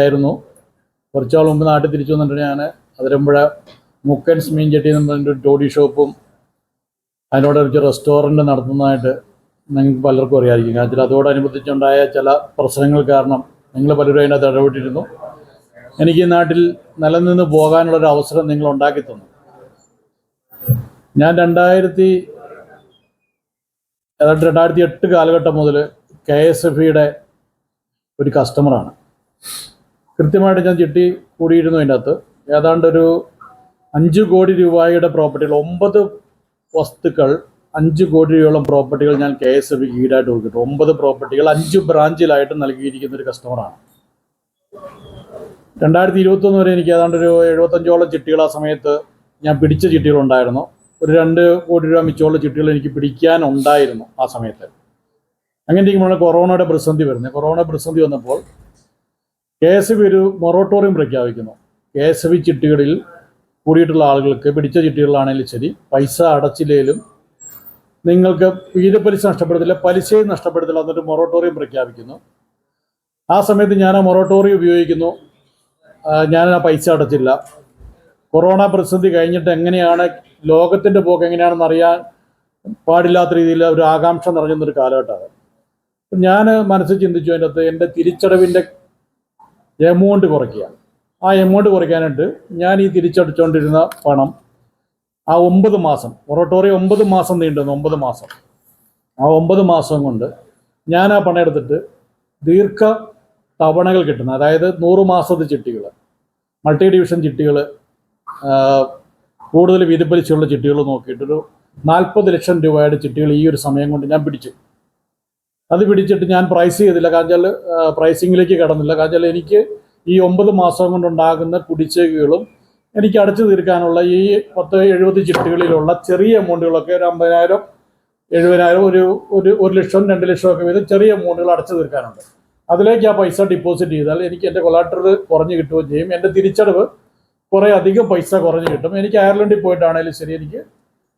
ആയിരുന്നു കുറച്ചാൾ മുമ്പ് നാട്ടിൽ തിരിച്ചു വന്നിട്ട് ഞാൻ അതിരമ്പുഴ മുക്കൻസ് മീൻ ചട്ടി എന്ന് പറഞ്ഞൊരു ടോഡി ഷോപ്പും അതിനോട് ഒരു റെസ്റ്റോറന്റ് നടത്തുന്നതായിട്ട് നിങ്ങൾക്ക് പലർക്കും അറിയാമായിരിക്കും. കാരണം അതോടനുബന്ധിച്ചുണ്ടായ ചില പ്രശ്നങ്ങൾ കാരണം നിങ്ങൾ പലരും അതിനകത്ത് ഇടപെട്ടിരുന്നു. എനിക്ക് ഈ നാട്ടിൽ നിലനിന്ന് പോകാനുള്ളൊരു അവസരം നിങ്ങൾ ഉണ്ടാക്കി തന്നു. ഞാൻ രണ്ടായിരത്തി ഏതാണ്ട് രണ്ടായിരത്തി എട്ട് കാലഘട്ടം മുതൽ കെ എസ് എഫ് ഇയുടെ ഒരു കസ്റ്റമറാണ് കൃത്യമായിട്ട് ഞാൻ ചിട്ടി കൂടിയിരുന്നു അതിന്റെ അകത്ത് ഏതാണ്ട് ഒരു അഞ്ച് കോടി രൂപയുടെ പ്രോപ്പർട്ടികൾ ഒമ്പത് വസ്തുക്കൾ അഞ്ച് കോടി രൂപയോളം പ്രോപ്പർട്ടികൾ ഞാൻ കെ എസ് എഫ് ഈടായിട്ട് കൊടുത്തിട്ട് ഒമ്പത് പ്രോപ്പർട്ടികൾ അഞ്ച് ബ്രാഞ്ചിലായിട്ട് നൽകിയിരിക്കുന്ന ഒരു കസ്റ്റമറാണ് രണ്ടായിരത്തി ഇരുപത്തൊന്ന് വരെ എനിക്ക് ഏതാണ്ട് ഒരു എഴുപത്തഞ്ചോളം ചിട്ടികൾ ആ സമയത്ത് ഞാൻ പിടിച്ച ചിട്ടികളുണ്ടായിരുന്നു ഒരു രണ്ട് കോടി രൂപ മിച്ചമുള്ള ചിട്ടികൾ എനിക്ക് പിടിക്കാനുണ്ടായിരുന്നു ആ സമയത്ത്. അങ്ങനെ ഇരിക്കുമ്പോഴാണ് കൊറോണയുടെ പ്രതിസന്ധി വരുന്നത്. കൊറോണ പ്രതിസന്ധി വന്നപ്പോൾ കെ എസ് ബി ഒരു മൊറട്ടോറിയം പ്രഖ്യാപിക്കുന്നു. കെ എസ് ബി ചിട്ടികളിൽ കൂടിയിട്ടുള്ള ആളുകൾക്ക് പിടിച്ച ചിട്ടികളിലാണെങ്കിലും ശരി പൈസ അടച്ചില്ലെങ്കിലും നിങ്ങൾക്ക് വീരപ്പലിശ നഷ്ടപ്പെടുത്തില്ല പലിശയും നഷ്ടപ്പെടുത്തില്ല എന്നൊരു മൊറട്ടോറിയം പ്രഖ്യാപിക്കുന്നു. ആ സമയത്ത് ഞാൻ ആ മൊറട്ടോറിയം ഉപയോഗിക്കുന്നു. ഞാൻ ആ പൈസ അടച്ചില്ല. കൊറോണ പ്രതിസന്ധി കഴിഞ്ഞിട്ട് എങ്ങനെയാണ് ലോകത്തിന്റെ പോക്ക് എങ്ങനെയാണെന്ന് അറിയാൻ പാടില്ലാത്ത രീതിയിൽ ഒരു ആകാംക്ഷ നിറഞ്ഞൊരു കാലഘട്ടമാണ്. ഞാൻ മനസ്സിൽ ചിന്തിച്ചു അതിന്റെ അകത്ത് എന്റെ തിരിച്ചടവിന്റെ എമൗണ്ട് കുറയ്ക്കുക. ആ എമൗണ്ട് കുറയ്ക്കാനായിട്ട് ഞാൻ ഈ തിരിച്ചടച്ചുകൊണ്ടിരുന്ന പണം ആ ഒമ്പത് മാസം മൊറട്ടോറിയം ഒമ്പത് മാസം നീണ്ടുന്നു ഒമ്പത് മാസം. ആ ഒമ്പത് മാസം കൊണ്ട് ഞാൻ ആ പണം എടുത്തിട്ട് ദീർഘ തവണകൾ കിട്ടുന്ന. അതായത് നൂറ് മാസത്തെ ചിട്ടികൾ മൾട്ടി ഡിവിഷൻ ചിട്ടികൾ കൂടുതൽ വിധിപ്പലിച്ചുള്ള ചിട്ടികൾ നോക്കിയിട്ടൊരു നാൽപ്പത് ലക്ഷം രൂപയുടെ ചിട്ടികൾ ഈ ഒരു സമയം കൊണ്ട് ഞാൻ പിടിച്ചു. അത് പിടിച്ചിട്ട് ഞാൻ പ്രൈസ് ചെയ്തില്ല. കാരണം പ്രൈസിങ്ങിലേക്ക് കടന്നില്ല. കാരണം എനിക്ക് ഈ ഒമ്പത് മാസം കൊണ്ടുണ്ടാകുന്ന കുടിശ്ശികകളും എനിക്ക് അടച്ചു തീർക്കാനുള്ള ഈ പത്ത് എഴുപത് ചിട്ടുകളിലുള്ള ചെറിയ എമൗണ്ടുകളൊക്കെ ഒരു അമ്പതിനായിരം എഴുപതിനായിരം ഒരു ഒരു ഒരു ലക്ഷം രണ്ട് ലക്ഷം ഒക്കെ വീതം ചെറിയ എമൗണ്ടുകൾ അടച്ചു തീർക്കാനുണ്ട്. അതിലേക്ക് ആ പൈസ ഡിപ്പോസിറ്റ് ചെയ്താൽ എനിക്ക് എന്റെ കൊലാട്ടർ കുറഞ്ഞു കിട്ടുകയും ചെയ്യും. എന്റെ തിരിച്ചടവ് കുറേ അധികം പൈസ കുറഞ്ഞു കിട്ടും. എനിക്ക് അയർലൻഡിൽ പോയിട്ടാണെങ്കിലും ശരി എനിക്ക്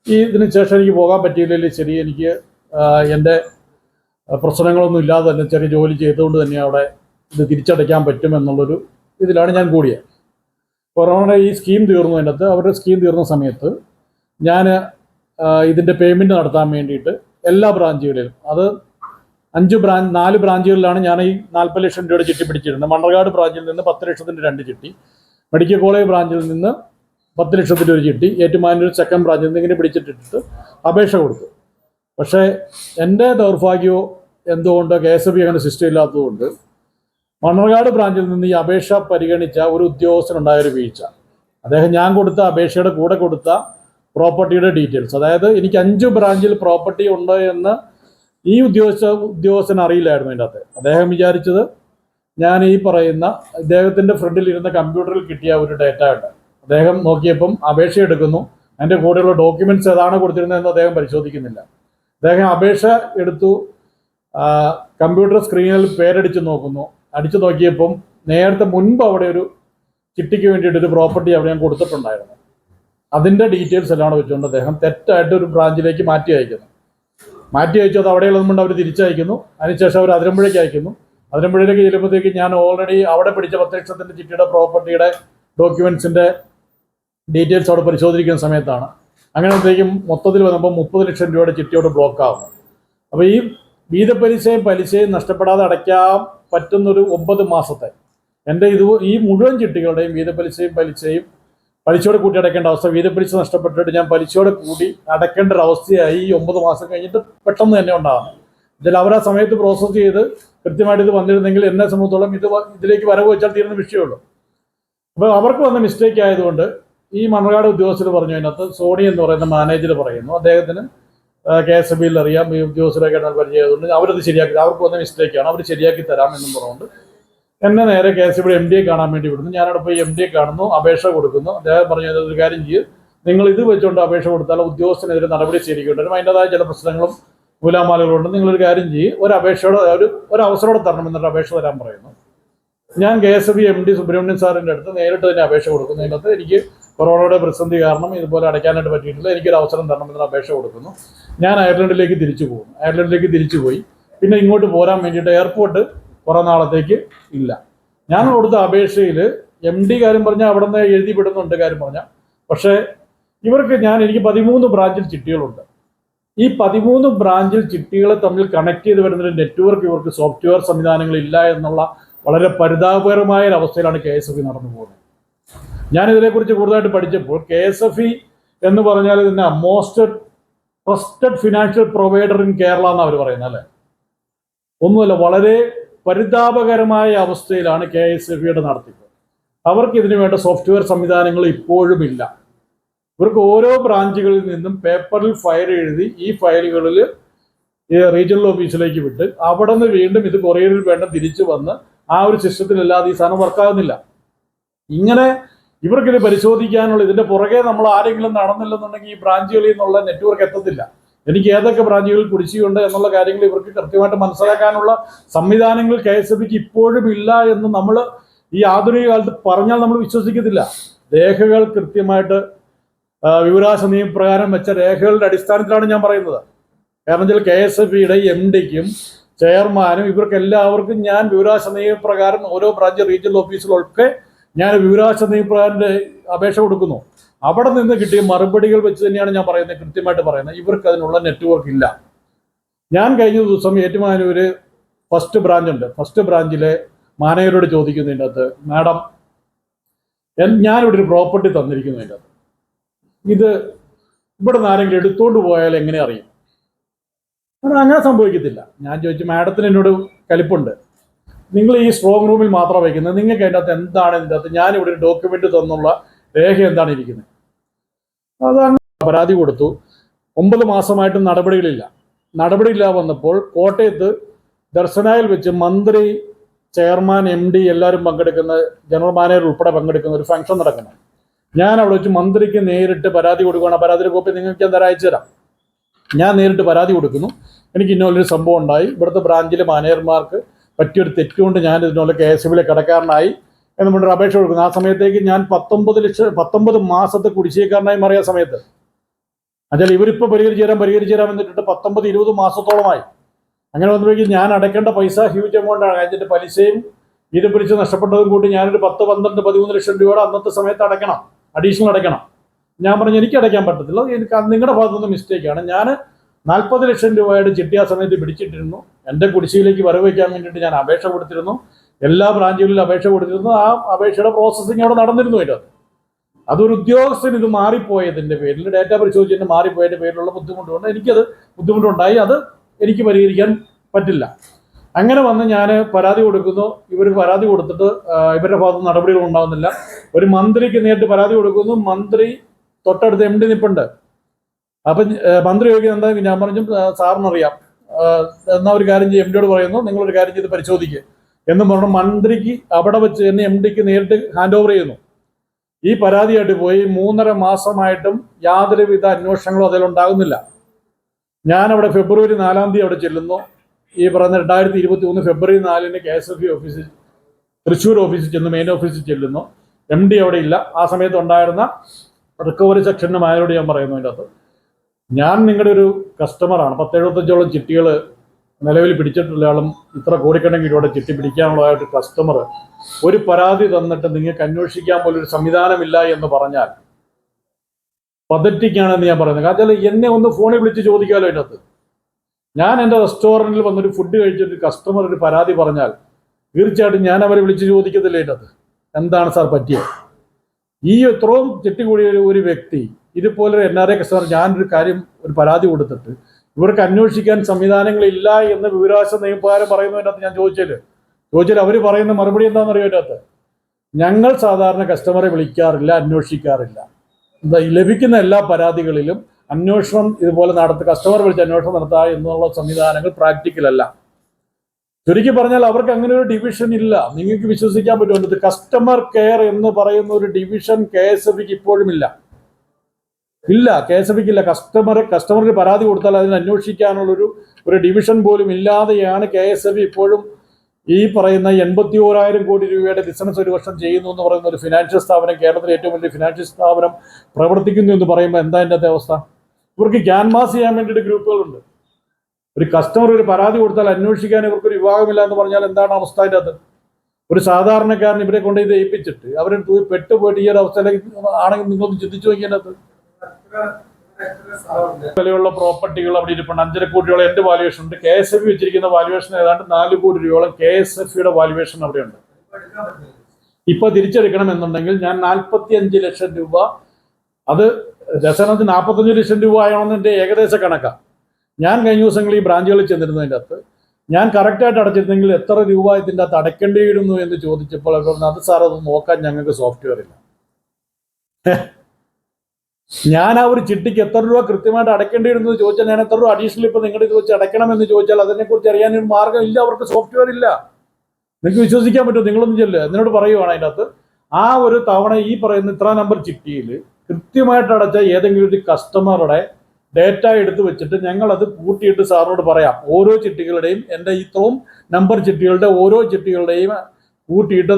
ഈ ഇതിന് ശേഷം എനിക്ക് പോകാൻ പറ്റിയില്ലെങ്കിലും ശരി എനിക്ക് എന്റെ പ്രശ്നങ്ങളൊന്നും ഇല്ലാതെ തന്നെ ചെറിയ ജോലി ചെയ്തുകൊണ്ട് തന്നെ അവിടെ ഇത് തിരിച്ചടയ്ക്കാൻ പറ്റും എന്നുള്ളൊരു ഇതിലാണ് ഞാൻ കൂടിയത് കൊറോണ ഈ സ്കീം തീർന്നു അകത്ത് അവരുടെ സ്കീം തീർന്ന സമയത്ത് ഞാൻ ഇതിന്റെ പേയ്മെന്റ് നടത്താൻ വേണ്ടിയിട്ട് എല്ലാ ബ്രാഞ്ചുകളിലും അത് അഞ്ച് ബ്രാഞ്ച് നാല് ബ്രാഞ്ചുകളിലാണ് ഞാൻ ഈ നാൽപ്പത് ലക്ഷം രൂപയുടെ ചിട്ടി പിടിച്ചിരുന്നത്. മണ്ണർകാട് ബ്രാഞ്ചിൽ നിന്ന് പത്ത് ലക്ഷത്തിന്റെ രണ്ട് ചിട്ടി മെഡിക്കൽ കോളേജ് ബ്രാഞ്ചിൽ നിന്ന് പത്ത് ലക്ഷത്തിന്റെ ഒരു ചിട്ടി ഏറ്റുമാനൂർ സെക്കൻഡ് ബ്രാഞ്ചിൽ നിന്ന് ഇങ്ങനെ പിടിച്ചിട്ടിട്ട് അപേക്ഷ കൊടുത്തു. പക്ഷേ എന്റെ ദൗർഭാഗ്യമോ എന്തുകൊണ്ട് കെ എസ് ബി അങ്ങനെ സിസ്റ്റം ഇല്ലാത്തതുകൊണ്ട് മണ്ണർകാട് ബ്രാഞ്ചിൽ നിന്ന് ഈ അപേക്ഷ പരിഗണിച്ച ഒരു ഉദ്യോഗസ്ഥനുണ്ടായ ഒരു വീഴ്ച. അദ്ദേഹം ഞാൻ കൊടുത്ത അപേക്ഷയുടെ കൂടെ കൊടുത്ത പ്രോപ്പർട്ടിയുടെ ഡീറ്റെയിൽസ്. അതായത് എനിക്ക് അഞ്ച് ബ്രാഞ്ചിൽ പ്രോപ്പർട്ടി ഉണ്ട് എന്ന് ഈ ഉദ്യോഗസ്ഥ ഉദ്യോഗസ്ഥന് അറിയില്ലായിരുന്നു അതിന്റെ അകത്ത്. അദ്ദേഹം വിചാരിച്ചത് ഞാൻ ഈ പറയുന്ന ഇദ്ദേഹത്തിന്റെ ഫ്രണ്ടിൽ ഇരുന്ന കമ്പ്യൂട്ടറിൽ കിട്ടിയ ഒരു ഡേറ്റ ഉണ്ട്. അദ്ദേഹം നോക്കിയപ്പം അപേക്ഷ എടുക്കുന്നു. അതിന്റെ കൂടെയുള്ള ഡോക്യുമെന്റ്സ് ഏതാണ് കൊടുത്തിരുന്നതെന്ന് അദ്ദേഹം പരിശോധിക്കുന്നില്ല. അദ്ദേഹം അപേക്ഷ എടുത്തു. കമ്പ്യൂട്ടർ സ്ക്രീനിൽ പേരടിച്ച് നോക്കുന്നു. അടിച്ചു നോക്കിയപ്പം നേരത്തെ മുൻപ് അവിടെ ഒരു ചിട്ടിക്ക് വേണ്ടിയിട്ട് ഒരു പ്രോപ്പർട്ടി അവിടെ ഞാൻ കൊടുത്തിട്ടുണ്ടായിരുന്നു. അതിന്റെ ഡീറ്റെയിൽസ് എല്ലാം വെച്ചുകൊണ്ട് അദ്ദേഹം തെറ്റായിട്ട് ഒരു ബ്രാഞ്ചിലേക്ക് മാറ്റി അയക്കുന്നു. മാറ്റി അയച്ചു അത് അവിടെയുള്ളതുകൊണ്ട് അവർ തിരിച്ചയക്കുന്നു. അതിനുശേഷം അവർ അതിരമ്പുഴയ്ക്ക് അയക്കുന്നു. അതിരമ്പുഴയിലേക്ക് ചെല്ലുമ്പോഴത്തേക്ക് ഞാൻ ഓൾറെഡി അവിടെ പിടിച്ച പത്ത് ലക്ഷത്തിന്റെ ചിട്ടിയുടെ പ്രോപ്പർട്ടിയുടെ ഡോക്യുമെൻസിന്റെ ഡീറ്റെയിൽസ് അവിടെ പരിശോധിക്കുന്ന സമയത്താണ്. അങ്ങനത്തേക്കും മൊത്തത്തിൽ വന്നപ്പോൾ മുപ്പത് ലക്ഷം രൂപയുടെ ചിട്ടിയോട് ബ്ലോക്ക് ആവുന്നു. അപ്പോൾ ഈ വീതപലിശയും പലിശയും നഷ്ടപ്പെടാതെ അടയ്ക്കാൻ പറ്റുന്നൊരു ഒമ്പത് മാസത്തെ. എന്റെ ഇത് ഈ മുഴുവൻ ചിട്ടികളുടെയും വീതപലിശയും പലിശയും പലിശയോടെ കൂട്ടി അടയ്ക്കേണ്ട അവസ്ഥ. വീതപ്പലിശ നഷ്ടപ്പെട്ടിട്ട് ഞാൻ പലിശയോടെ കൂടി അടയ്ക്കേണ്ട ഒരു അവസ്ഥയായി ഈ ഒമ്പത് മാസം കഴിഞ്ഞിട്ട് പെട്ടെന്ന് തന്നെ ഉണ്ടാകുന്നത് ഇതിൽ അവർ ആ സമയത്ത് പ്രോസസ്സ് ചെയ്ത് കൃത്യമായിട്ട് ഇത് വന്നിരുന്നെങ്കിൽ എന്നെ സംബന്ധിച്ചോളം ഇത് ഇതിലേക്ക് വരവ് വെച്ചാൽ തീരുന്ന വിഷയമുള്ളൂ. അപ്പോൾ അവർക്ക് വന്ന മിസ്റ്റേക്ക് ആയതുകൊണ്ട് ഈ മണ്ണുകാട് ഉദ്യോഗസ്ഥർ പറഞ്ഞു അതിനകത്ത് സോണി എന്ന് പറയുന്ന മാനേജർ പറയുന്നു. അദ്ദേഹത്തിന് കെ എസ് ബിയിൽ അറിയാം ഈ ഉദ്യോഗസ്ഥരൊക്കെ എന്നാൽ അവരത് ശരിയാക്കി അവർക്ക് വന്ന മിസ്റ്റേക്കാണ് അവർ ശരിയാക്കി തരാം എന്നും പറഞ്ഞുകൊണ്ട് എന്നെ നേരെ കെ എസ് ബിയുടെ എം ഡിയെ കാണാൻ വേണ്ടി വിടുന്നു. ഞാനവിടെ പോയി എം ഡിയെ കാണുന്നു അപേക്ഷ കൊടുക്കുന്നു. അദ്ദേഹം പറഞ്ഞു "ഇത് ഒരു കാര്യം ചെയ്യും നിങ്ങൾ ഇത് വെച്ചുകൊണ്ട് അപേക്ഷ കൊടുത്താൽ ഉദ്യോഗസ്ഥനെതിരെ നടപടി സ്വീകരിക്കേണ്ടി വരും അതിന്റെതായ ചില പ്രശ്നങ്ങളും മൂലാമാലകളുണ്ട് നിങ്ങളൊരു കാര്യം ചെയ്യും ഒരു അപേക്ഷയോടെ ഒരു ഒരു അവസരമോടെ തരണം എന്നിട്ട് അപേക്ഷ തരാൻ പറയുന്നു. ഞാൻ K S B M D Subramanian സാറിന്റെ അടുത്ത് നേരിട്ട് തന്നെ അപേക്ഷ കൊടുക്കുന്നു. അതിനകത്ത് എനിക്ക് കൊറോണയുടെ പ്രതിസന്ധി കാരണം ഇതുപോലെ അടയ്ക്കാനായിട്ട് പറ്റിയിട്ടില്ല. എനിക്കൊരു അവസരം തരണം എന്നൊരു അപേക്ഷ കൊടുക്കുന്നു. ഞാൻ അയർലൻഡിലേക്ക് തിരിച്ചു പോകുന്നു അയർലൻഡിലേക്ക് തിരിച്ചു പോയി. പിന്നെ ഇങ്ങോട്ട് പോരാൻ വേണ്ടിയിട്ട് എയർപോർട്ട് കുറേ നാളത്തേക്ക് ഇല്ല. ഞാൻ കൊടുത്ത അപേക്ഷയിൽ എം ഡി കാര്യം പറഞ്ഞാൽ അവിടെ നിന്ന് എഴുതി വിടുന്നുണ്ട് കാര്യം പറഞ്ഞാൽ പക്ഷേ ഇവർക്ക് ഞാൻ എനിക്ക് പതിമൂന്ന് ബ്രാഞ്ചിൽ ചിട്ടികളുണ്ട്. ഈ പതിമൂന്ന് ബ്രാഞ്ചിൽ ചിട്ടികളെ തമ്മിൽ കണക്ട് ചെയ്ത് വരുന്നൊരു നെറ്റ്വർക്ക് ഇവർക്ക് സോഫ്റ്റ്വെയർ സംവിധാനങ്ങളില്ല എന്നുള്ള വളരെ പരിതാപകരമായ ഒരു അവസ്ഥയിലാണ് കെ എസ് എഫ് നടന്നു പോകുന്നത്. ഞാൻ ഇതിനെക്കുറിച്ച് കൂടുതലായിട്ട് പഠിച്ചപ്പോൾ കെ എസ് എഫ് ഇ എന്ന് പറഞ്ഞാൽ ഇതിന്റെ most trusted financial provider in Kerala എന്നാണ് അവർ പറയുന്നത് അല്ലേ? ഒന്നുമല്ല വളരെ പരിതാപകരമായ അവസ്ഥയിലാണ് കെ എസ് എഫ് ഇയുടെ നടത്തിപ്പ്. അവർക്ക് ഇതിനു വേണ്ട സോഫ്റ്റ്വെയർ സംവിധാനങ്ങൾ ഇപ്പോഴും ഇല്ല. ഇവർക്ക് ഓരോ ബ്രാഞ്ചുകളിൽ നിന്നും പേപ്പറിൽ ഫയൽ എഴുതി ഈ ഫയലുകളിൽ റീജിയണൽ ഓഫീസിലേക്ക് വിട്ട് അവിടെ നിന്ന് വീണ്ടും ഇത് കൊറിയറിൽ വേണ്ട തിരിച്ചു വന്ന് ആ ഒരു സിസ്റ്റത്തിലല്ലാതെ ഈ സാധനം വർക്കാകുന്നില്ല ഇങ്ങനെ ഇവർക്കിത് പരിശോധിക്കാനുള്ള ഇതിന്റെ പുറകെ നമ്മൾ ആരെങ്കിലും നടന്നില്ലെന്നുണ്ടെങ്കിൽ ഈ ബ്രാഞ്ചുകളിൽ നിന്നുള്ള നെറ്റ്വർക്ക് എത്തത്തില്ല. എനിക്ക് ഏതൊക്കെ ബ്രാഞ്ചുകളിൽ കുടിശ്ശിയുണ്ട് എന്നുള്ള കാര്യങ്ങൾ ഇവർക്ക് കൃത്യമായിട്ട് മനസ്സിലാക്കാനുള്ള സംവിധാനങ്ങൾ കെ എസ് എഫ് ഇപ്പോഴും ഇല്ല എന്ന് നമ്മൾ ഈ ആധുനിക കാലത്ത് പറഞ്ഞാൽ നമ്മൾ വിശ്വസിക്കത്തില്ല. രേഖകൾ കൃത്യമായിട്ട് വിവരാശ നിയമപ്രകാരം വെച്ച രേഖകളുടെ അടിസ്ഥാനത്തിലാണ് ഞാൻ പറയുന്നത്. കാരണം വെച്ചാൽ കെ എസ് എഫ് ഇയുടെ എം ഡിക്കും ചെയർമാനും ഇവർക്ക് എല്ലാവർക്കും ഞാൻ വിവരാശ നിയമപ്രകാരം ഓരോ ബ്രാഞ്ച് റീജിയണൽ ഓഫീസിലൊക്കെ ഞാൻ വിവരാശ നിയമപ്രകാരന്റെ അപേക്ഷ കൊടുക്കുന്നു. അവിടെ നിന്ന് കിട്ടിയ മറുപടികൾ വെച്ച് തന്നെയാണ് ഞാൻ പറയുന്നത് കൃത്യമായിട്ട് പറയുന്നത്. ഇവർക്ക് അതിനുള്ള നെറ്റ്വർക്ക് ഇല്ല. ഞാൻ കഴിഞ്ഞ ദിവസം ഏറ്റുമാനൂര് ഫസ്റ്റ് ബ്രാഞ്ച് ഉണ്ട് ഫസ്റ്റ് ബ്രാഞ്ചിലെ മാനേജരോട് ചോദിക്കുന്നതിന്റെ അകത്ത് മാഡം ഞാനിവിടെ ഒരു പ്രോപ്പർട്ടി തന്നിരിക്കുന്നതിന്റെ അകത്ത്. ഇത് ഇവിടെ നിന്ന് ആരെങ്കിലും എടുത്തോണ്ട് പോയാൽ എങ്ങനെ അറിയും? അങ്ങനെ സംഭവിക്കത്തില്ല. ഞാൻ ചോദിച്ചു മാഡത്തിന് എന്നോട് കലിപ്പുണ്ട്. നിങ്ങൾ ഈ സ്ട്രോങ് റൂമിൽ മാത്രം വയ്ക്കുന്നത് നിങ്ങൾക്ക് അതിന്റെ അകത്ത് എന്താണ് ഇതിന്റെ അകത്ത്? ഞാനിവിടെ ഒരു ഡോക്യുമെന്റ് തന്നുള്ള രേഖ എന്താണ് ഇരിക്കുന്നത്? അതാണ് പരാതി കൊടുത്തു. ഒമ്പത് മാസമായിട്ടും നടപടികളില്ല. നടപടിയില്ല വന്നപ്പോൾ കോട്ടയത്ത് ദർശനായിൽ വെച്ച് മന്ത്രി ചെയർമാൻ എം ഡി എല്ലാവരും പങ്കെടുക്കുന്ന ജനറൽ മാനേജർ ഉൾപ്പെടെ പങ്കെടുക്കുന്ന ഒരു ഫംഗ്ഷൻ നടക്കണം ഞാൻ അവിടെ വെച്ച് മന്ത്രിക്ക് നേരിട്ട് പരാതി കൊടുക്കുകയാണ്. പരാതിയുടെ കോപ്പി നിങ്ങൾക്ക് എന്തായാലും അയച്ചു തരാം. ഞാൻ നേരിട്ട് പരാതി കൊടുക്കുന്നു. എനിക്ക് ഇന്നൊരു സംഭവം ഉണ്ടായി. ഇവിടുത്തെ ബ്രാഞ്ചിലെ മാനേജർമാർക്ക് പറ്റിയൊരു തെറ്റുകൊണ്ട് ഞാൻ ഇതിനുള്ള കെ എസ് എഫിലെ കടക്കാരനായി എന്ന് പറഞ്ഞൊരു അപേക്ഷ കൊടുക്കുന്നു. ആ സമയത്തേക്ക് ഞാൻ പത്തൊമ്പത് ലക്ഷം പത്തൊമ്പത് മാസത്തെ കുടിശ്ശേക്കാരനായി മാറിയ സമയത്ത്. എന്നാൽ ഇവരിപ്പോൾ പരിഹരിച്ചു തരാം പരിഹരിച്ചു തരാം എന്നിട്ട് പത്തൊമ്പത് ഇരുപത് മാസത്തോളമായി. അങ്ങനെ വന്നപ്പോഴേക്കും ഞാൻ അടയ്ക്കേണ്ട പൈസ ഹ്യൂജ് എമൗണ്ടാണ് അതിന്റെ പലിശയും ഇത് പിടിച്ച് നഷ്ടപ്പെട്ടതും കൂട്ടി ഞാനൊരു പത്ത് പന്ത്രണ്ട് പതിമൂന്ന് ലക്ഷം രൂപയുടെ അന്നത്തെ സമയത്ത് അടയ്ക്കണം. അഡീഷണൽ അടയ്ക്കണം. ഞാൻ പറഞ്ഞു എനിക്ക് അടയ്ക്കാൻ പറ്റത്തില്ല. എനിക്ക് നിങ്ങളുടെ ഭാഗത്തുനിന്ന് മിസ്റ്റേക്കാണ് ഞാൻ നാൽപ്പത് ലക്ഷം രൂപയുടെ ചിട്ടി ആ സമയത്ത് പിടിച്ചിട്ടിരുന്നു. എന്റെ കുടിശ്ശിയിലേക്ക് വരവ് വയ്ക്കാൻ വേണ്ടിയിട്ട് ഞാൻ അപേക്ഷ കൊടുത്തിരുന്നു. എല്ലാ ബ്രാഞ്ചുകളിലും അപേക്ഷ കൊടുത്തിരുന്നു. ആ അപേക്ഷയുടെ പ്രോസസ്സിങ് അവിടെ നടന്നിരുന്നു അതിന്റെ അകത്ത്. അതൊരു ഉദ്യോഗസ്ഥന് ഇത് മാറിപ്പോയതിന്റെ പേരിൽ ഡേറ്റ പരിശോധിച്ചതിന്റെ മാറിപ്പോയതിന്റെ പേരിലുള്ള ബുദ്ധിമുട്ടുണ്ട് എനിക്കത് ബുദ്ധിമുട്ടുണ്ടായി. അത് എനിക്ക് പരിഹരിക്കാൻ പറ്റില്ല. അങ്ങനെ വന്ന് ഞാൻ പരാതി കൊടുക്കുന്നു. ഇവർ പരാതി കൊടുത്തിട്ട് ഇവരുടെ ഭാഗത്ത് നടപടികൾ ഉണ്ടാകുന്നില്ല ഒരു മന്ത്രിക്ക് നേരിട്ട് പരാതി കൊടുക്കുന്നു. മന്ത്രി തൊട്ടടുത്ത് എം ഡി നിപ്പുണ്ട്. അപ്പം മന്ത്രി ചോദിക്കുന്നത് എന്താ ഞാൻ പറഞ്ഞു "ആ, സാറിനറിയാം. ആ, എന്നാ ഒരു കാര്യം ചെയ്യും എം ഡിയോട് പറയുന്നു നിങ്ങളൊരു കാര്യം ചെയ്ത് പരിശോധിക്കുക എന്ന് പറഞ്ഞു മന്ത്രിക്ക് അവിടെ വെച്ച് തന്നെ എം ഡിക്ക് നേരിട്ട് ഹാൻഡ് ഓവർ ചെയ്യുന്നു. ഈ പരാതിയായിട്ട് പോയി മൂന്നര മാസമായിട്ടും യാതൊരുവിധ അന്വേഷണങ്ങളും അതിലുണ്ടാകുന്നില്ല ഞാൻ അവിടെ ഫെബ്രുവരി നാലാം തീയതി അവിടെ ചെല്ലുന്നു. ഈ പറയുന്ന രണ്ടായിരത്തി ഇരുപത്തി മൂന്ന് ഫെബ്രുവരി നാലിന് കെ എസ് എഫ് ഇ ഓഫീസിൽ തൃശ്ശൂർ ഓഫീസിൽ ചെന്ന് മെയിൻ ഓഫീസിൽ ചെല്ലുന്നു. എം ഡി അവിടെ ഇല്ല. ആ സമയത്ത് ഉണ്ടായിരുന്ന റിക്കവറി സെക്ഷനും ആയതോട് ഞാൻ പറയുന്നു അതിന്റെ അകത്ത് ഞാൻ നിങ്ങളുടെ ഒരു കസ്റ്റമറാണ് പത്ത് എഴുപത്തഞ്ചോളം ചിട്ടികൾ നിലവിൽ പിടിച്ചിട്ടുള്ള ആളും ഇത്ര കോടിക്കണക്കിന് രൂപയുടെ ചിട്ടി പിടിക്കാനുള്ളതായിട്ട് കസ്റ്റമർ ഒരു പരാതി തന്നിട്ട് നിങ്ങൾക്ക് അന്വേഷിക്കാൻ പോലൊരു സംവിധാനമില്ല എന്ന് പറഞ്ഞാൽ പതറ്റിക്കാണെന്ന് ഞാൻ പറയുന്നത്. കാരണം എന്നെ ഒന്ന് ഫോണിൽ വിളിച്ച് ചോദിക്കാമല്ലോ അതിന്റെ അകത്ത് ഞാൻ എന്റെ റെസ്റ്റോറന്റിൽ വന്നൊരു ഫുഡ് കഴിച്ചിട്ട് കസ്റ്റമർ ഒരു പരാതി പറഞ്ഞാൽ തീർച്ചയായിട്ടും ഞാൻ അവരെ വിളിച്ച് ചോദിക്കത്തില്ല അതിന്റെ അകത്ത് എന്താണ് സാർ പറ്റിയത്? ഈ എത്രയും ചിട്ടി കൂടിയ ഒരു വ്യക്തി ഇതുപോലെ എൻ ആർ ഐ കസ്റ്റമർ ഞാനൊരു കാര്യം ഒരു പരാതി കൊടുത്തിട്ട് ഇവർക്ക് അന്വേഷിക്കാൻ സംവിധാനങ്ങളില്ല എന്ന് വിവരാശ നിയമപ്രകാരം പറയുന്നതിനകത്ത് ഞാൻ ചോദിച്ചത്. ചോദിച്ചാൽ അവർ പറയുന്ന മറുപടി എന്താണെന്ന് അറിയാം അതിനകത്ത്? ഞങ്ങൾ സാധാരണ കസ്റ്റമറെ വിളിക്കാറില്ല അന്വേഷിക്കാറില്ല. ലഭിക്കുന്ന എല്ലാ പരാതികളിലും അന്വേഷണം ഇതുപോലെ നടത്തുക കസ്റ്റമർ വിളിച്ച് അന്വേഷണം നടത്തുക എന്നുള്ള സംവിധാനങ്ങൾ പ്രാക്ടിക്കൽ അല്ല. ചുരുക്കി പറഞ്ഞാൽ അവർക്ക് അങ്ങനെ ഒരു ഡിവിഷൻ ഇല്ല. നിങ്ങൾക്ക് വിശ്വസിക്കാൻ പറ്റുമോ? കസ്റ്റമർ കെയർ എന്ന് പറയുന്ന ഒരു ഡിവിഷൻ കെ എസ് എഫ് ഇപ്പോഴും ഇല്ല കെ എസ് എഫ് കസ്റ്റമർ കസ്റ്റമർക്ക് പരാതി കൊടുത്താൽ അതിന് അന്വേഷിക്കാനുള്ളൊരു ഒരു ഡിവിഷൻ പോലും ഇല്ലാതെയാണ് കെ എസ് എഫ് ഇപ്പോഴും ഈ പറയുന്ന എൺപത്തി ഓരായിരം കോടി രൂപയുടെ ബിസിനസ് ഒരു വർഷം ചെയ്യുന്നു എന്ന് പറയുന്ന ഒരു ഫിനാൻഷ്യൽ സ്ഥാപനം കേരളത്തിലെ ഏറ്റവും വലിയ ഫിനാൻഷ്യൽ സ്ഥാപനം പ്രവർത്തിക്കുന്നു എന്ന് പറയുമ്പോൾ എന്താ എന്റെ അവസ്ഥ? ഇവർക്ക് ക്യാൻവാസ് ചെയ്യാൻ വേണ്ടിയിട്ട് ഗ്രൂപ്പുകളുണ്ട്. ഒരു കസ്റ്റമർ ഒരു പരാതി കൊടുത്താൽ അന്വേഷിക്കാൻ ഇവർക്കൊരു വിഭാഗമില്ല എന്ന് പറഞ്ഞാൽ എന്താണ് അവസ്ഥ അതിന്റെ അത് ഒരു സാധാരണക്കാരൻ ഇവരെ കൊണ്ട് ഇത് ഏൽപ്പിച്ചിട്ട് അവരെ പോയി പെട്ടുപോയിട്ട് ഈ ഒരു അവസ്ഥയിലേക്ക് ആണെങ്കിൽ നിങ്ങളൊന്ന് ചിന്തിച്ചു നോക്കിയത് വിലയുള്ള പ്രോപ്പർട്ടികൾ അവിടെ ഇരിപ്പുണ്ട്. അഞ്ചര കോടി രൂപ എന്റെ വാല്യുവേഷൻ ഉണ്ട്. കെ എസ് എഫ് വെച്ചിരിക്കുന്ന വാല്യുവേഷൻ ഏതാണ്ട് നാല് കോടി രൂപയോളം കെ എസ് എഫ് വാല്യുവേഷൻ അവിടെ ഉണ്ട്. ഇപ്പൊ തിരിച്ചെടുക്കണം എന്നുണ്ടെങ്കിൽ ഞാൻ നാൽപ്പത്തി അഞ്ച് ലക്ഷം രൂപ അത് ദശനത്തിന് നാൽപ്പത്തഞ്ച് ലക്ഷം രൂപ ആയണമെന്ന് ഏകദേശ കണക്കാണ് ഞാൻ കഴിഞ്ഞ ദിവസങ്ങളിൽ ഈ ബ്രാഞ്ചുകളിൽ ചെന്നിരുന്നതിന്റെ അകത്ത് ഞാൻ കറക്റ്റായിട്ട് അടച്ചിരുന്നെങ്കിൽ എത്ര രൂപ ഇതിന്റെ അകത്ത് അടയ്ക്കേണ്ടിയിരുന്നു എന്ന് ചോദിച്ചപ്പോൾ അവർ പറഞ്ഞു അത് സാർ അത് നോക്കാൻ ഞങ്ങൾക്ക് സോഫ്റ്റ്വെയർ ഇല്ല. ഞാൻ ആ ഒരു ചിട്ടിക്ക് എത്ര രൂപ കൃത്യമായിട്ട് അടയ്ക്കേണ്ടിയിരുന്നു ചോദിച്ചാൽ ഞാൻ എത്ര രൂപ അഡീഷണൽ ഇപ്പൊ നിങ്ങളുടെ വെച്ച് അടയ്ക്കണമെന്ന് ചോദിച്ചാൽ അതിനെക്കുറിച്ച് അറിയാൻ ഒരു മാർഗം ഇല്ല അവർക്ക് സോഫ്റ്റ്വെയർ ഇല്ല. നിങ്ങൾക്ക് വിശ്വസിക്കാൻ പറ്റും നിങ്ങളൊന്നും ചെല്ലുക എന്നോട് പറയുവാണ് അതിന്റെ അകത്ത് ആ ഒരു തവണ ഈ പറയുന്ന ഇത്ര നമ്പർ ചിട്ടിയിൽ കൃത്യമായിട്ട് അടച്ച ഏതെങ്കിലും ഒരു കസ്റ്റമറുടെ ഡേറ്റ എടുത്ത് വെച്ചിട്ട് ഞങ്ങൾ അത് കൂട്ടിയിട്ട് സാറിനോട് പറയാം. ഓരോ ചിട്ടികളുടെയും എന്റെ ഇത്രയും നമ്പർ ചിട്ടികളുടെ ഓരോ ചിട്ടികളുടെയും കൂട്ടിയിട്ട്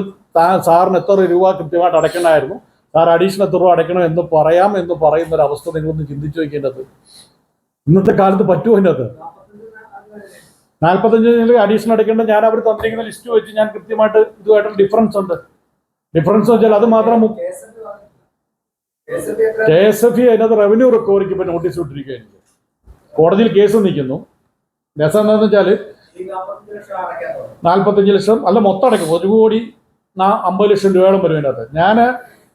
സാറിന് എത്ര രൂപ കൃത്യമായിട്ട് അടയ്ക്കണമായിരുന്നു. സാർ അഡീഷണൽ എത്ര രൂപ അടയ്ക്കണം എന്ന് പറയാം എന്ന് പറയുന്ന ഒരു അവസ്ഥ നിങ്ങളൊന്ന് ചിന്തിച്ചു വെക്കേണ്ടത് ഇന്നത്തെ കാലത്ത് പറ്റുമോ അതിന്റെ അത് നാൽപ്പത്തഞ്ച് അഡീഷണൽ അടയ്ക്കേണ്ട ഞാൻ അവർ തന്നിരിക്കുന്ന ലിസ്റ്റ് വെച്ച് ഞാൻ കൃത്യമായിട്ട് ഇതുമായിട്ട് ഡിഫറൻസ് ഉണ്ട്. ഡിഫറൻസ് വെച്ചാൽ അത് മാത്രം കെ എസ് എഫ് ഇ അതിനകത്ത് റവന്യൂ റിക്കവറിക്ക് ഇപ്പൊ നോട്ടീസ് വിട്ടിരിക്കുക എനിക്ക് കോടതിയിൽ കേസ് നിൽക്കുന്നു. രസം എന്താണെന്ന് വെച്ചാൽ നാൽപ്പത്തഞ്ച് ലക്ഷം അല്ല മൊത്തം അടയ്ക്കും. ഒരു കോടി അമ്പത് ലക്ഷം രൂപയോളം വരും അതിനകത്ത് ഞാൻ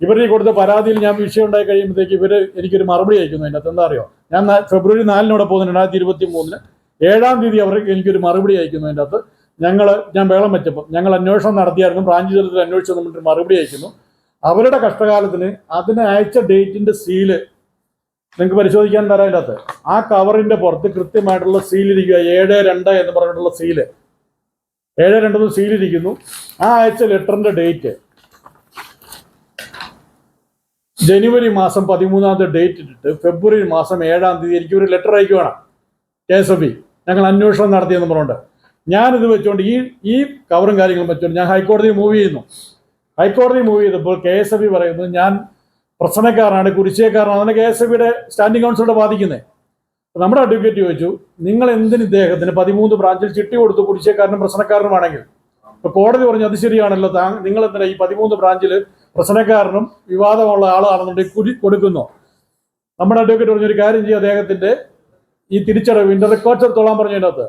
ഇവർ കൊടുത്ത പരാതിയിൽ ഞാൻ വിഷയം ഉണ്ടായി കഴിയുമ്പോഴത്തേക്ക് ഇവർ എനിക്കൊരു മറുപടി അയക്കുന്നു അതിനകത്ത് എന്താ അറിയോ? ഞാൻ ഫെബ്രുവരി നാലിനോടെ പോകുന്ന രണ്ടായിരത്തി ഇരുപത്തി മൂന്നിന് ഏഴാം തീയതി അവർ എനിക്കൊരു മറുപടി അയക്കുന്നു അതിന്റെ അകത്ത്. ഞങ്ങൾ ഞാൻ വേളം വെച്ചപ്പോൾ ഞങ്ങൾ അന്വേഷണം നടത്തിയായിരുന്നു ബ്രാഞ്ച് തലത്തിൽ അന്വേഷിച്ചു എന്നിട്ട് മറുപടി അയക്കുന്നു. അവരുടെ കഷ്ടകാലത്തിന് അതിന് അയച്ച ഡേറ്റിന്റെ സീൽ നിങ്ങൾക്ക് പരിശോധിക്കാൻ തരാം അതിനകത്ത് ആ കവറിന്റെ പുറത്ത് കൃത്യമായിട്ടുള്ള സീലിരിക്കുക ഏഴ് രണ്ട് എന്ന് പറഞ്ഞിട്ടുള്ള സീൽ. ഏഴ് രണ്ടെന്ന് സീലിരിക്കുന്നു. ആ അയച്ച ലെറ്ററിന്റെ ഡേറ്റ് ജനുവരി മാസം പതിമൂന്നാം തീയതി ഡേറ്റ് ഇട്ടിട്ട് ഫെബ്രുവരി മാസം ഏഴാം തീയതി എനിക്ക് ഒരു ലെറ്റർ അയക്കുവാണ്. കെ എസ് എഫ് ബി ഞങ്ങൾ അന്വേഷണം നടത്തിയെന്ന് പറഞ്ഞുകൊണ്ട്. ഞാനിത് വെച്ചുകൊണ്ട് ഈ ഈ കവറും കാര്യങ്ങളും വെച്ചുകൊണ്ട് ഞാൻ ഹൈക്കോടതി മൂവ് ചെയ്യുന്നു. ഹൈക്കോടതി മൂവ് ചെയ്തപ്പോൾ കെ എസ് എഫ് ബി പറയുന്നത് ഞാൻ പ്രശ്നക്കാരനാണ് കുരിശിയക്കാരനാണ് അതിനെ കെ എസ് എഫ് ബിയുടെ സ്റ്റാൻഡിംഗ് കൗൺസിലോട് ബാധിക്കുന്നത് നമ്മുടെ അഡ്വക്കേറ്റ് ചോദിച്ചു നിങ്ങൾ എന്തിന് ഇദ്ദേഹത്തിന് പതിമൂന്ന് ബ്രാഞ്ചിൽ ചിട്ടി കൊടുത്തു കുടിശ്ശേക്കാരനും പ്രശ്നക്കാരനുമാണെങ്കിൽ ഇപ്പൊ കോടതി പറഞ്ഞു അത് ശരിയാണല്ലോ താ നിങ്ങൾ എന്തിനാ ഈ പതിമൂന്ന് ബ്രാഞ്ചിൽ പ്രശ്നക്കാരനും വിവാദമുള്ള ആളാണെന്നുണ്ടെങ്കിൽ കുരി കൊടുക്കുന്നു. നമ്മുടെ അഡ്വക്കേറ്റ് പറഞ്ഞൊരു കാര്യം ചെയ്യുക അദ്ദേഹത്തിന്റെ ഈ തിരിച്ചടവിന്റെ റെക്കോർഡ്സ് എടുത്തോളാൻ പറഞ്ഞതിനകത്ത്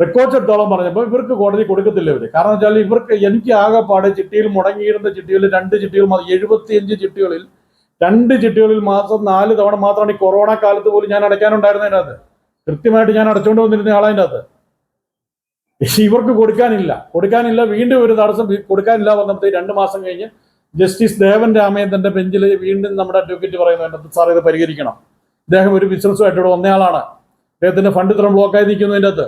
റെക്കോർഡ്സ് എടുത്തോളം പറഞ്ഞപ്പോൾ ഇവർക്ക് കോടതി കൊടുക്കത്തില്ല ഇവർ. കാരണം വെച്ചാൽ ഇവർക്ക് എനിക്ക് ആകെപ്പാടെ ചിട്ടിയിൽ മുടങ്ങിയിരുന്ന ചിട്ടികളിൽ രണ്ട് ചിട്ടികൾ എഴുപത്തിയഞ്ച് ചിട്ടികളിൽ രണ്ട് ചിട്ടികളിൽ മാത്രം നാല് തവണ മാത്രമാണ് ഈ കൊറോണ കാലത്ത് പോലും ഞാൻ അടയ്ക്കാനുണ്ടായിരുന്നതിനകത്ത് കൃത്യമായിട്ട് ഞാൻ അടച്ചുകൊണ്ട് വന്നിരുന്ന ആളതിന്റെ അകത്ത് ഇവർക്ക് കൊടുക്കാനില്ല. കൊടുക്കാനില്ല. വീണ്ടും ഒരു തടസ്സം കൊടുക്കാനില്ല വന്നപ്പോഴത്തേക്ക് രണ്ട് മാസം കഴിഞ്ഞ് ജസ്റ്റിസ് ദേവൻ രാമേന്ദ്രന്റെ ബെഞ്ചിൽ വീണ്ടും നമ്മുടെ അഡ്വക്കേറ്റ് പറയുന്നുണ്ട് സാർ ഇത് പരിഹരിക്കണം. അദ്ദേഹം ഒരു ബിസിനസ്സുമായിട്ട് ഇവിടെ വന്നയാളാണ്. അദ്ദേഹത്തിന്റെ ഫണ്ട് ഇത്ര ബ്ലോക്കായി നിൽക്കുന്നതിന്റെ അകത്ത്.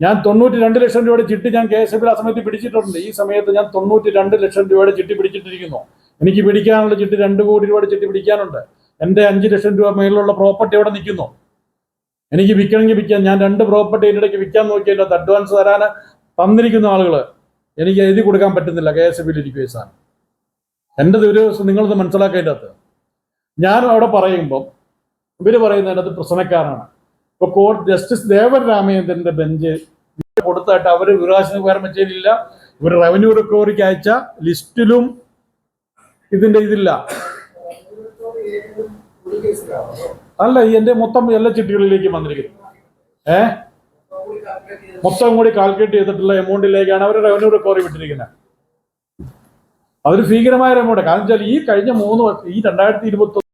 ഞാൻ തൊണ്ണൂറ്റി രണ്ട് ലക്ഷം രൂപയുടെ ചിട്ടി ഞാൻ കെ എസ് എഫിൽ ആ സമയത്ത് പിടിച്ചിട്ടുണ്ട്. ഈ സമയത്ത് ഞാൻ തൊണ്ണൂറ്റി രണ്ട് ലക്ഷം രൂപയുടെ ചിട്ടി പിടിച്ചിട്ടിരിക്കുന്നു. എനിക്ക് പിടിക്കാനുള്ള ചിട്ടി രണ്ട് കോടി രൂപയുടെ ചിട്ടി പിടിക്കാനുണ്ട്. എന്റെ അഞ്ച് ലക്ഷം രൂപ മേളിലുള്ള പ്രോപ്പർട്ടി അവിടെ നിൽക്കുന്നു. എനിക്ക് വിൽക്കണമെങ്കിൽ വിൽക്കാം. ഞാൻ രണ്ട് പ്രോപ്പർട്ടി ഇതിനിടയ്ക്ക് വിൽക്കാൻ നോക്കിയതിന്റെ അഡ്വാൻസ് തരാൻ തന്നിരിക്കുന്ന ആളുകൾ എനിക്ക് എഴുതി കൊടുക്കാൻ പറ്റുന്നില്ല കെ എസ് എഫിൽ ഇരിക്കുകയും സാധനം. എന്റെ ഒരു നിങ്ങളത് മനസ്സിലാക്കേണ്ടത് അകത്ത്. ഞാൻ അവിടെ പറയുമ്പം ഇവർ പറയുന്നതിന്റെ അത് പ്രശ്നക്കാരാണ് ഇപ്പൊ കോടതി ജസ്റ്റിസ് ദേവൻ രാമചന്ദ്രന്റെ ബെഞ്ച് കൊടുത്തായിട്ട് അവർ വിവരാശിനി വേറെ മറ്റേതില്ല. ഇവർ റവന്യൂ റിക്കവറിക്ക് അയച്ച ലിസ്റ്റിലും ഇതിന്റെ ഇതില്ല. അല്ല ഈ എന്റെ മൊത്തം എല്ലാ ചിട്ടികളിലേക്കും വന്നിരിക്കുന്നു. ഏ? മൊത്തം കൂടി കാൽക്കുലേറ്റ് ചെയ്തിട്ടുള്ള എമൗണ്ടിലേക്കാണ് അവർ റവന്യൂ റിക്കവറി വിട്ടിരിക്കുന്നത്. അതൊരു ഭീകരമായ ഒരു എമൗണ്ട് കാരണം വെച്ചാൽ ഈ കഴിഞ്ഞ മൂന്ന് വർഷം ഈ രണ്ടായിരത്തി ഇരുപത്തി